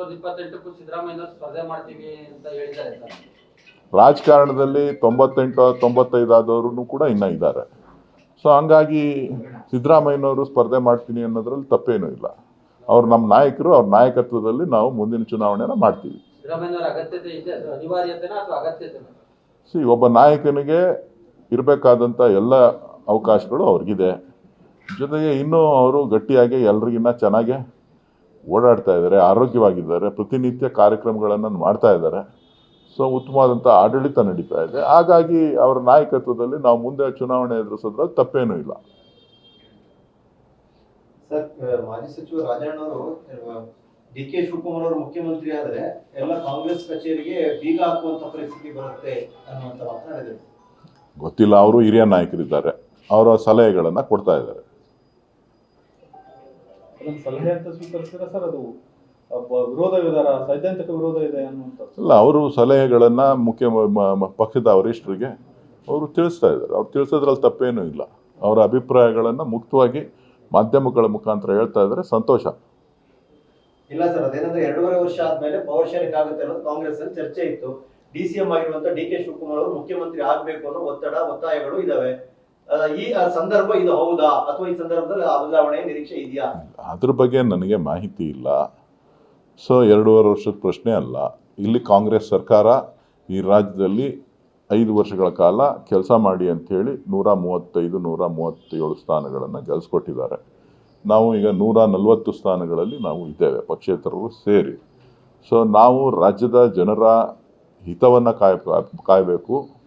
ಸಾವಿರದ ಇಪ್ಪತ್ತೆಂಟಕ್ಕೂ ಸಿದ್ದರಾಮಯ್ಯ ಸ್ಪರ್ಧೆ ಮಾಡ್ತೀವಿ ಅಂತ ಹೇಳಿದ್ದಾರೆ ಸರ್. ರಾಜಕಾರಣದಲ್ಲಿ ತೊಂಬತ್ತೆಂಟು ತೊಂಬತ್ತೈದು ಆದವರು ಕೂಡ ಇನ್ನೂ ಇದ್ದಾರೆ. ಸೊ ಹಂಗಾಗಿ ಸಿದ್ದರಾಮಯ್ಯನವರು ಸ್ಪರ್ಧೆ ಮಾಡ್ತೀನಿ ಅನ್ನೋದ್ರಲ್ಲಿ ತಪ್ಪೇನೂ ಇಲ್ಲ. ಅವ್ರು ನಮ್ಮ ನಾಯಕರು ಅವ್ರ ನಾಯಕತ್ವದಲ್ಲಿ ನಾವು ಮುಂದಿನ ಚುನಾವಣೆನ ಮಾಡ್ತೀವಿ. ಸಿ ಒಬ್ಬ ನಾಯಕನಿಗೆ ಇರಬೇಕಾದಂಥ ಎಲ್ಲ ಅವಕಾಶಗಳು ಅವ್ರಿಗಿದೆ. ಜೊತೆಗೆ ಇನ್ನೂ ಅವರು ಗಟ್ಟಿಯಾಗಿ ಎಲ್ರಿಗಿನ್ನ ಚೆನ್ನಾಗೆ ಓಡಾಡ್ತಾ ಇದ್ದಾರೆ ಆರೋಗ್ಯವಾಗಿದ್ದಾರೆ ಪ್ರತಿನಿತ್ಯ ಕಾರ್ಯಕ್ರಮಗಳನ್ನು ಮಾಡ್ತಾ ಇದ್ದಾರೆ. ಸೊ ಉತ್ತಮವಾದಂಥ ಆಡಳಿತ ನಡೀತಾ ಇದೆ. ಹಾಗಾಗಿ ಅವರ ನಾಯಕತ್ವದಲ್ಲಿ ನಾವು ಮುಂದೆ ಚುನಾವಣೆ ಎದುರಿಸೋದ್ರಲ್ಲಿ ತಪ್ಪೇನೂ ಇಲ್ಲ. ಮಾಜಿ ಸಚಿವ ರಾಜಣ್ಣ ಅವರು ಡಿ ಕೆ ಶಿವಕುಮಾರ್ ಅವರು ಮುಖ್ಯಮಂತ್ರಿ ಆದರೆ ಎಲ್ಲ ಕಾಂಗ್ರೆಸ್ ಕಚೇರಿಗೆ ಬೀಗ ಹಾಕುವಂತ ಪರಿಸ್ಥಿತಿ ಬರುತ್ತೆ ಅನ್ನುವಂತ ಮಾತನಾಡಿದರು ಗೊತ್ತಿಲ್ಲ ಅವರು ಹಿರಿಯ ನಾಯಕರಿದ್ದಾರೆ. ಅವರ ಸಲಹೆಗಳನ್ನು ಕೊಡ್ತಾ ಇದ್ದಾರೆ. ಅದನ್ನ ಸಲಹೆ ಅಂತ ಸ್ವೀಕರಿಸಿದ್ರೆ ಸರ್ ಅದು ವಿರೋಧ ವಿಧಾನ ಸೈದ್ಧಾಂತಿಕ ವಿರೋಧ ಇದೆ ಅನ್ನುವಂಥ ಇಲ್ಲ ಅವರು ಸಲಹೆಗಳನ್ನು ಮುಖ್ಯ ಮ- ಮ- ಪಕ್ಷದ ವರಿಷ್ಠರಿಗೆ ಅವರು ತಿಳಿಸ್ತಾ ಇದ್ದಾರೆ. ಅವ್ರು ತಿಳಿಸೋದ್ರಲ್ಲಿ ತಪ್ಪೇನೂ ಇಲ್ಲ. ಅವರ ಅಭಿಪ್ರಾಯಗಳನ್ನು ಮುಕ್ತವಾಗಿ ಮಾಧ್ಯಮಗಳ ಮುಖಾಂತರ ಹೇಳ್ತಾ ಇದ್ದಾರೆ. ಸಂತೋಷ. ಇಲ್ಲ ಸರ್ ಅದೇನಂದ್ರೆ ಎರಡೂವರೆ ವರ್ಷ ಆದ್ಮೇಲೆ ಪವರ್ ಶೇರಿಂಗ್ ಆಗುತ್ತೆ ಅನ್ನೋದು ಕಾಂಗ್ರೆಸ್ ಅಲ್ಲಿ ಚರ್ಚೆ ಇತ್ತು. ಡಿ ಸಿ ಎಂ ಆಗಿರುವಂತ ಡಿ ಕೆ ಶಿವಕುಮಾರ್ ಅವರು ಮುಖ್ಯಮಂತ್ರಿ ಆಗ್ಬೇಕು ಅನ್ನೋ ಒತ್ತಡ ಒತ್ತಾಯಗಳು ಇದಾವೆ. ಈ ಸಂದರ್ಭ ಇದು ಹೌದಾ? ಅಥವಾ ಈ ಸಂದರ್ಭದಲ್ಲಿ ಆ ಬದಲಾವಣೆ, ನಿರೀಕ್ಷೆ ಇದೆಯಾ? ಅದ್ರ ಬಗ್ಗೆ ನನಗೆ ಮಾಹಿತಿ ಇಲ್ಲ. ಸೊ ಎರಡೂವರೆ ವರ್ಷದ ಪ್ರಶ್ನೆ ಅಲ್ಲ. ಇಲ್ಲಿ ಕಾಂಗ್ರೆಸ್ ಸರ್ಕಾರ ಈ ರಾಜ್ಯದಲ್ಲಿ ಐದು ವರ್ಷಗಳ ಕಾಲ ಕೆಲಸ ಮಾಡಿ ಅಂಥೇಳಿ ನೂರ ಮೂವತ್ತೈದು, ನೂರ ಮೂವತ್ತೇಳು ಸ್ಥಾನಗಳನ್ನು ಗೆಲ್ಸ್ಕೊಟ್ಟಿದ್ದಾರೆ. ನಾವು ಈಗ ನೂರ ನಲವತ್ತು ಸ್ಥಾನಗಳಲ್ಲಿ ನಾವು ಇದ್ದೇವೆ, ಪಕ್ಷೇತರರು ಸೇರಿ. ಸೊ ನಾವು ರಾಜ್ಯದ ಜನರ ಹಿತವನ್ನು ಕಾಯ, ಕಾಯಬೇಕು.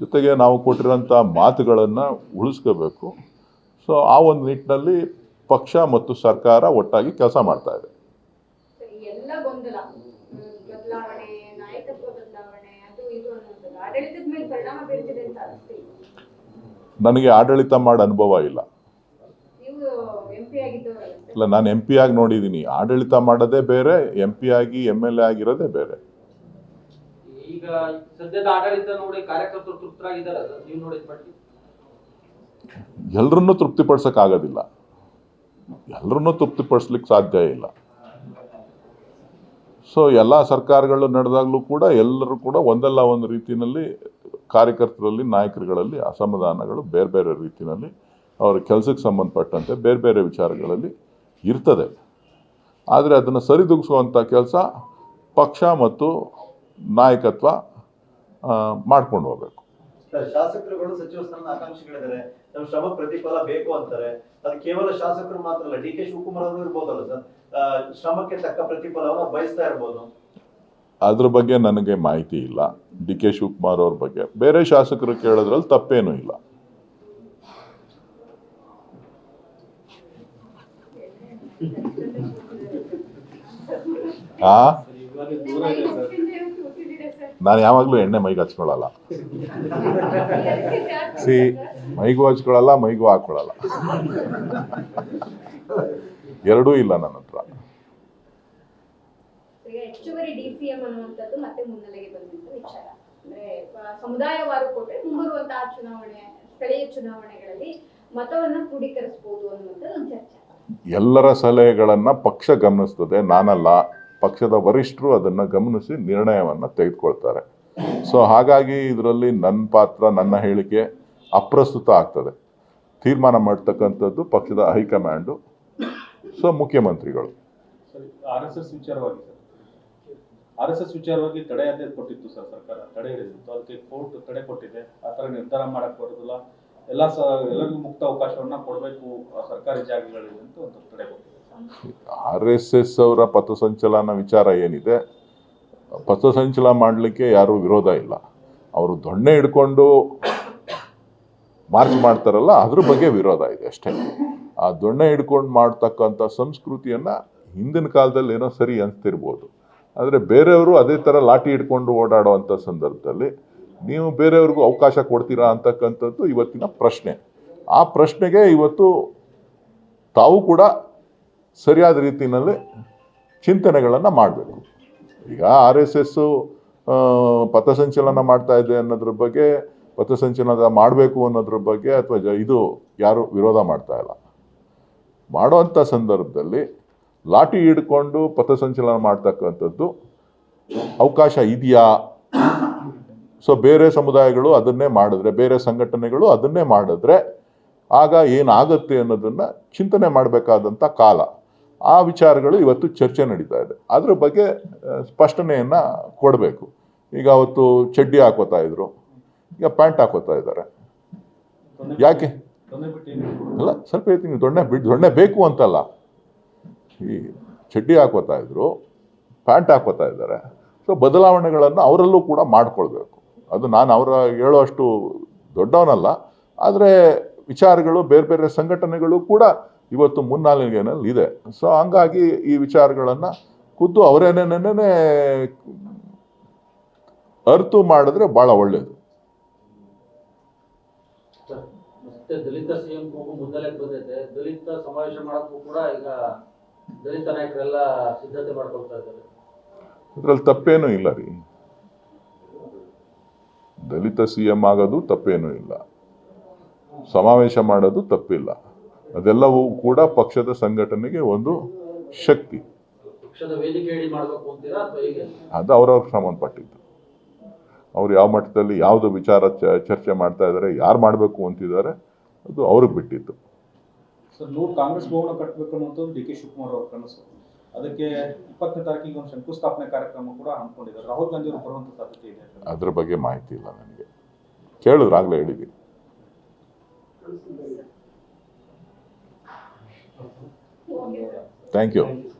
ಜೊತೆಗೆ ನಾವು ಕೊಟ್ಟಿರೋಂಥ ಮಾತುಗಳನ್ನು ಉಳಿಸ್ಕೋಬೇಕು. ಸೊ ಆ ಒಂದು ನಿಟ್ಟಿನಲ್ಲಿ ಪಕ್ಷ ಮತ್ತು ಸರ್ಕಾರ ಒಟ್ಟಾಗಿ ಕೆಲಸ ಮಾಡ್ತಾ ಇದೆ. ನನಗೆ ಆಡಳಿತ ಮಾಡೋ ಅನುಭವ ಇಲ್ಲ. ಇಲ್ಲ ನಾನು ಎಂ ಪಿ ಆಗಿ ನೋಡಿದ್ದೀನಿ. ಆಡಳಿತ ಮಾಡೋದೇ ಬೇರೆ ಎಂ ಪಿ ಆಗಿ ಎಂ ಎಲ್ ಎ ಆಗಿರೋದೇ ಬೇರೆ. ಈಗ ಸದ್ಯದ ಆಡಳಿತ ನೋಡಿ ಕಾರ್ಯಕರ್ತರು ತೃಪ್ತರಾಗಿದ್ದಾರೆ ನೀವು ನೋಡಿ ಎಲ್ಲರನ್ನೂ ತೃಪ್ತಿಪಡಿಸೋಕ್ಕಾಗೋದಿಲ್ಲ ಎಲ್ಲರನ್ನೂ ತೃಪ್ತಿಪಡಿಸ್ಲಿಕ್ಕೆ ಸಾಧ್ಯ ಇಲ್ಲ. ಸೊ ಎಲ್ಲ ಸರ್ಕಾರಗಳು ನಡೆದಾಗಲೂ ಕೂಡ ಎಲ್ಲರೂ ಕೂಡ ಒಂದಲ್ಲ ಒಂದು ರೀತಿಯಲ್ಲಿ ಕಾರ್ಯಕರ್ತರಲ್ಲಿ, ನಾಯಕರುಗಳಲ್ಲಿ ಅಸಮಾಧಾನಗಳು ಬೇರೆ ಬೇರೆ ರೀತಿಯಲ್ಲಿ ಅವರ ಕೆಲಸಕ್ಕೆ ಸಂಬಂಧಪಟ್ಟಂತೆ ಬೇರೆ ಬೇರೆ ವಿಚಾರಗಳಲ್ಲಿ ಇರ್ತದೆ. ಆದರೆ ಅದನ್ನು ಸರಿದೂಗಿಸುವಂಥ ಕೆಲಸ ಪಕ್ಷ ಮತ್ತು ನಾಯಕತ್ವ ಮಾಡ್ಕೊಂಡು ಹೋಗಬೇಕು. ಸರ್, ಶಾಸಕರುಗಳು ಸಚಿವ ಸ್ಥಾನದ ಆಕಾಂಕ್ಷಿಗಳಿದ್ದಾರೆ. ನಮ್ಮ ಶ್ರಮ ಪ್ರತಿಫಲ ಬೇಕು ಅಂತಾರೆ. ಅದು ಕೇವಲ ಶಾಸಕರು ಮಾತ್ರ ಅಲ್ಲ ಡಿ ಕೆ ಶಿವಕುಮಾರ್ ಅವರು ಇರ್ಬೋದಲ್ಲ ಸರ್. ಶ್ರಮಕ್ಕೆ ತಕ್ಕ ಪ್ರತಿಫಲವನ್ನು ಬಯಸ್ತಾ ಇರ್ಬೋದು. ಅದ್ರ ಬಗ್ಗೆ ನನಗೆ ಮಾಹಿತಿ ಇಲ್ಲ. ಡಿ ಕೆ ಶಿವಕುಮಾರ್ ಅವ್ರ ಬಗ್ಗೆ. ಬೇರೆ ಶಾಸಕರು ಕೇಳೋದ್ರಲ್ಲಿ ತಪ್ಪೇನೂ ಇಲ್ಲ. ಆ ಇವಾಗ ದೂರ ಇದೆ ಸರ್ ಹಿಂದೆ ಹೋಗಿ ಕೂತಿದ್ದೀರಾ ಸರ್? ನಾನು ಯಾವಾಗಲೂ ಎಣ್ಣೆ ಮೈಗೆ ಹಚ್ಕೊಳ್ಳಲ್ಲ. ಸಿ ಮೈಗೂ ಹಚ್ಕೊಳ್ಳಲ್ಲ ಮೈಗೂ ಹಾಕ್ಕೊಳ್ಳಲ್ಲ ಎರಡೂ ಇಲ್ಲ ನನ್ನ ಹತ್ರ. ಸಮುದಾಯವಾರು ಮುಂಬರುವಂತಹ ಚುನಾವಣೆ ಸ್ಥಳೀಯ ಚುನಾವಣೆಗಳಲ್ಲಿ ಮತವನ್ನ ಕ್ರೋಢೀಕರಿಸಬಹುದು ಅನ್ನುವಂಥದ್ದು ಚರ್ಚೆ. ಎಲ್ಲರ ಸಲಹೆಗಳನ್ನು ಪಕ್ಷ ಗಮನಿಸ್ತದೆ ನಾನಲ್ಲ. ಪಕ್ಷದ ವರಿಷ್ಠರು ಅದನ್ನು ಗಮನಿಸಿ ನಿರ್ಣಯವನ್ನು ತೆಗೆದುಕೊಳ್ತಾರೆ. ಸೊ ಹಾಗಾಗಿ ಇದರಲ್ಲಿ ನನ್ನ ಪಾತ್ರ, ನನ್ನ ಹೇಳಿಕೆ ಅಪ್ರಸ್ತುತ ಆಗ್ತದೆ. ತೀರ್ಮಾನ ಮಾಡ್ತಕ್ಕಂಥದ್ದು ಪಕ್ಷದ ಹೈಕಮಾಂಡು, ಸೊ ಮುಖ್ಯಮಂತ್ರಿಗಳು. ಆರ್ ಎಸ್ ಎಸ್ ವಿಚಾರವಾಗಿ ಆರ್ ಎಸ್ ಎಸ್ ವಿಚಾರವಾಗಿ ತಡೆಯಾಜ್ಞೆ ಕೊಟ್ಟಿತ್ತು ಸರ್ ಸರ್ಕಾರ, ತಡೆ ಹಿಡಿದಿತ್ತು ಅದಕ್ಕೆ ಕೋರ್ಟ್ ತಡೆ ಕೊಟ್ಟಿದೆ. ಆ ಥರ ನಿರ್ಧಾರ ಮಾಡಕ್ಕೆ ಬರೋದಿಲ್ಲ. ಎಲ್ಲ ಸ, ಎಲ್ಲರಿಗೂ ಮುಕ್ತ ಅವಕಾಶವನ್ನ ಕೊಡಬೇಕು ಸರ್ಕಾರಿ ಜಾಗಗಳಲ್ಲಿ ಅಂತ ಒಂದು ತಡೆ ಕೊಟ್ಟಿದೆ. ಆರ್ ಎಸ್ ಎಸ್ ಅವರ ಪಥಸಂಚಲನ ವಿಚಾರ ಏನಿದೆ ಪಥಸಂಚಲನ ಮಾಡಲಿಕ್ಕೆ ಯಾರೂ ವಿರೋಧ ಇಲ್ಲ. ಅವರು ದೊಣ್ಣೆ ಹಿಡ್ಕೊಂಡು ಮಾರ್ಚ್ ಮಾಡ್ತಾರಲ್ಲ, ಅದ್ರ ಬಗ್ಗೆ ವಿರೋಧ ಇದೆ ಅಷ್ಟೇ. ಆ ದೊಣ್ಣೆ ಹಿಡ್ಕೊಂಡು ಮಾಡ್ತಕ್ಕಂಥ ಸಂಸ್ಕೃತಿಯನ್ನು ಹಿಂದಿನ ಕಾಲದಲ್ಲಿ ಏನೋ ಸರಿ ಅನಿಸ್ತಿರ್ಬೋದು. ಆದರೆ ಬೇರೆಯವರು ಅದೇ ಥರ ಲಾಠಿ ಹಿಡ್ಕೊಂಡು ಓಡಾಡುವಂಥ ಸಂದರ್ಭದಲ್ಲಿ ನೀವು ಬೇರೆಯವ್ರಿಗೂ ಅವಕಾಶ ಕೊಡ್ತೀರಾ ಅಂತಕ್ಕಂಥದ್ದು ಇವತ್ತಿನ ಪ್ರಶ್ನೆ. ಆ ಪ್ರಶ್ನೆಗೆ ಇವತ್ತು ತಾವು ಕೂಡ ಸರಿಯಾದ ರೀತಿಯಲ್ಲಿ ಚಿಂತನೆಗಳನ್ನು ಮಾಡಬೇಕು. ಈಗ ಆರ್ ಎಸ್ ಎಸ್ಸು ಪಥಸಂಚಲನ ಮಾಡ್ತಾ ಇದೆ ಅನ್ನೋದ್ರ ಬಗ್ಗೆ ಪಥಸಂಚಲನ ಮಾಡಬೇಕು ಅನ್ನೋದ್ರ ಬಗ್ಗೆ ಅಥವಾ ಇದು ಯಾರು ವಿರೋಧ ಮಾಡ್ತಾ ಇಲ್ಲ. ಮಾಡುವಂಥ ಸಂದರ್ಭದಲ್ಲಿ ಲಾಠಿ ಹಿಡ್ಕೊಂಡು ಪಥಸಂಚಲನ ಮಾಡ್ತಕ್ಕಂಥದ್ದು ಅವಕಾಶ ಇದೆಯಾ? ಸೊ ಬೇರೆ ಸಮುದಾಯಗಳು ಅದನ್ನೇ ಮಾಡಿದ್ರೆ, ಬೇರೆ ಸಂಘಟನೆಗಳು ಅದನ್ನೇ ಮಾಡಿದ್ರೆ, ಆಗ ಏನಾಗುತ್ತೆ ಅನ್ನೋದನ್ನು ಚಿಂತನೆ ಮಾಡಬೇಕಾದಂಥ ಕಾಲ. ಆ ವಿಚಾರಗಳು ಇವತ್ತು ಚರ್ಚೆ ನಡೀತಾ ಇದೆ. ಅದ್ರ ಬಗ್ಗೆ ಸ್ಪಷ್ಟನೆಯನ್ನು ಕೊಡಬೇಕು. ಈಗ ಅವತ್ತು ಚಡ್ಡಿ ಹಾಕೋತಾ ಇದ್ರು. ಈಗ ಪ್ಯಾಂಟ್ ಹಾಕೋತಾ ಇದ್ದಾರೆ. ಯಾಕೆ? ಅಲ್ಲ ಸ್ವಲ್ಪ ಹೇಳ್ತೀನಿ ದೊಣ್ಣೆ ಬಿಡ್ ದೊಣ್ಣೆ ಬೇಕು ಅಂತಲ್ಲ. ಈ ಚಡ್ಡಿ ಹಾಕೋತಾ ಇದ್ರು ಪ್ಯಾಂಟ್ ಹಾಕೋತಾ ಇದ್ದಾರೆ. ಸೊ ಬದಲಾವಣೆಗಳನ್ನು ಅವರಲ್ಲೂ ಕೂಡ ಮಾಡ್ಕೊಳ್ಬೇಕು. ಅದು ನಾನು ಅವರ ಹೇಳೋ ಅಷ್ಟು ದೊಡ್ಡವನಲ್ಲ. ಆದರೆ ವಿಚಾರಗಳು ಬೇರೆ ಬೇರೆ ಸಂಘಟನೆಗಳು ಕೂಡ ಇವತ್ತು ಮುನ್ನಾಲಿಗೆನಲ್ಲಿ ಇದೆ. ಸೊ ಹಂಗಾಗಿ ಈ ವಿಚಾರಗಳನ್ನು ಖುದ್ದು ಅವರೇನೇನೇ ಅರ್ತು ಮಾಡಿದ್ರೆ ಭಾಳ ಒಳ್ಳೆಯದು ದಲಿತ ಸಿಎಂ ಕೂಗು ಮುನ್ನೆಲೆಗೆ ಬಂದೈತೆ ದಲಿತ ಸಮಾವೇಶ ಮಾಡಕ್ಕೂ ಕೂಡ ಈಗ ದಲಿತ ನಾಯಕರೆಲ್ಲ ಸಿದ್ಧತೆ ಮಾಡ್ಕೊಳ್ತಾ ಇದ್ದಾರೆ. ಇದ್ರಲ್ಲಿ ತಪ್ಪೇನೂ ಇಲ್ಲ ರೀ. ದಲಿತ ಸಿ ಎಂ ಆಗೋದು ತಪ್ಪೇನೂ ಇಲ್ಲ. ಸಮಾವೇಶ ಮಾಡೋದು ತಪ್ಪಿಲ್ಲ. ಅದೆಲ್ಲವೂ ಕೂಡ ಪಕ್ಷದ ಸಂಘಟನೆಗೆ ಒಂದು ಶಕ್ತಿ. ಪಕ್ಷದ ವೇದಿಕೆ ಹೇಳಿ ಮಾಡ್ಬೇಕು ಅಂತೀರಾ ಅಥವಾ ಹೇಗೆ? ಅದು ಅವ್ರವ್ರಿಗೆ ಸಂಬಂಧಪಟ್ಟಿದ್ದು. ಅವ್ರು ಯಾವ ಮಟ್ಟದಲ್ಲಿ ಯಾವುದು ವಿಚಾರ ಚ- ಚರ್ಚೆ ಮಾಡ್ತಾ ಇದ್ದಾರೆ ಯಾರು ಮಾಡಬೇಕು ಅಂತಿದ್ದಾರೆ ಅದು ಅವ್ರಿಗೆ ಬಿಟ್ಟಿತ್ತು ಕಾಂಗ್ರೆಸ್ ಭವನ ಕಟ್ಟಬೇಕು ಅನ್ನೋದು ಡಿ ಕೆ ಶಿವಕುಮಾರ್ ಅವ್ರ ಕನಸು. ಅದಕ್ಕೆ ಇಪ್ಪತ್ತನೇ ತಾರೀಕಿಗೆ ಒಂದು ಶಂಕುಸ್ಥಾಪನೆ ಕಾರ್ಯಕ್ರಮ ಕೂಡ ಹಮ್ಮಿಕೊಂಡಿದ್ದಾರೆ. ರಾಹುಲ್ ಗಾಂಧಿ ಅವರು ಬರುವಂತ ಸಾಧ್ಯತೆ ಇದೆ. ಅದ್ರ ಬಗ್ಗೆ ಮಾಹಿತಿ ಇಲ್ಲ ನನಗೆ. ಕೇಳಿದ್ರಾಗಲೇ ಹೇಳಿದ್ದೀನಿ. Thank you.